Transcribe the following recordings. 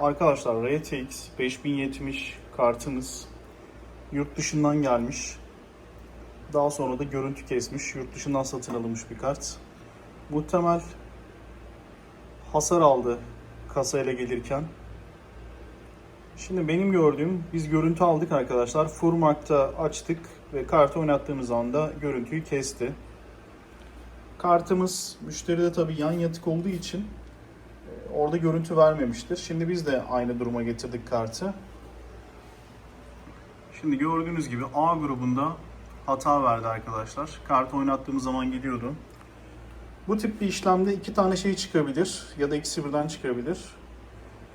Arkadaşlar RTX 5070 kartımız yurt dışından gelmiş. Daha sonra da görüntü kesmiş. Yurt dışından satın alınmış bir kart. Muhtemel hasar aldı kasayla gelirken. Şimdi benim gördüğüm biz görüntü aldık arkadaşlar. Furmark'ta açtık ve kartı oynattığımız anda görüntüyü kesti. Kartımız müşteride tabii yan yatık olduğu için orada görüntü vermemiştir. Şimdi biz de aynı duruma getirdik kartı. Şimdi gördüğünüz gibi A grubunda hata verdi arkadaşlar. Kartı oynattığımız zaman gidiyordu. Bu tip bir işlemde iki tane şey çıkabilir ya da ikisi birden çıkabilir.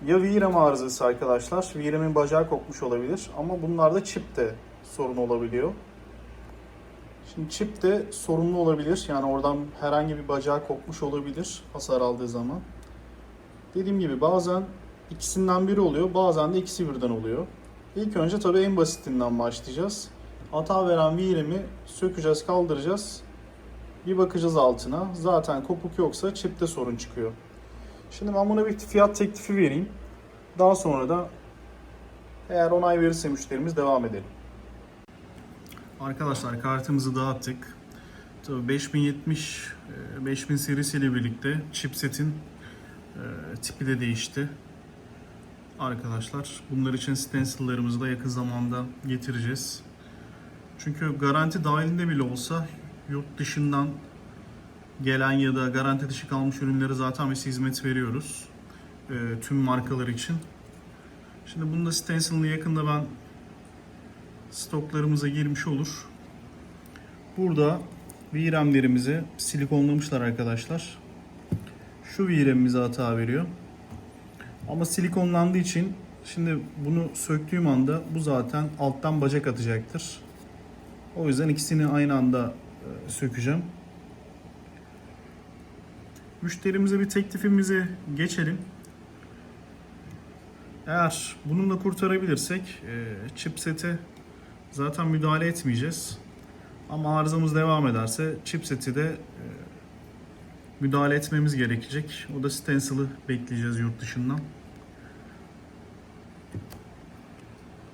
Ya VRAM arızası arkadaşlar. VRAM'in bacağı kopmuş olabilir ama bunlarda çip de sorun olabiliyor. Şimdi çip de sorunlu olabilir. Yani oradan herhangi bir bacağı kopmuş olabilir hasar aldığı zaman. Dediğim gibi bazen ikisinden biri oluyor, bazen de ikisi birden oluyor. İlk önce tabii en basitinden başlayacağız. Hata veren VRAM'i sökeceğiz, kaldıracağız. Bir bakacağız altına. Zaten kopuk yoksa çipte sorun çıkıyor. Şimdi ben buna bir fiyat teklifi vereyim. Daha sonra da eğer onay verirse müşterimiz devam edelim. Arkadaşlar kartımızı dağıttık. Tabii 5070 e, 5000 serisiyle birlikte chipsetin e, tipi de değişti. Arkadaşlar bunlar için stencil'larımızı da yakın zamanda getireceğiz. Çünkü garanti dahilinde bile olsa yurt dışından gelen ya da garanti dışı kalmış ürünleri zaten biz hizmet veriyoruz. e, tüm markalar için. Şimdi bunu da stencil'ını yakında ben stoklarımıza girmiş olur. Burada VRAM'lerimizi silikonlamışlar arkadaşlar. Şu VRAM'imize hata veriyor. Ama silikonlandığı için şimdi bunu söktüğüm anda bu zaten alttan bacak atacaktır. O yüzden ikisini aynı anda e, sökeceğim. Müşterimize bir teklifimizi geçelim. Eğer bununla kurtarabilirsek e, chipsete zaten müdahale etmeyeceğiz. Ama arızamız devam ederse chipseti de e, müdahale etmemiz gerekecek. O da stencil'ı bekleyeceğiz yurt dışından.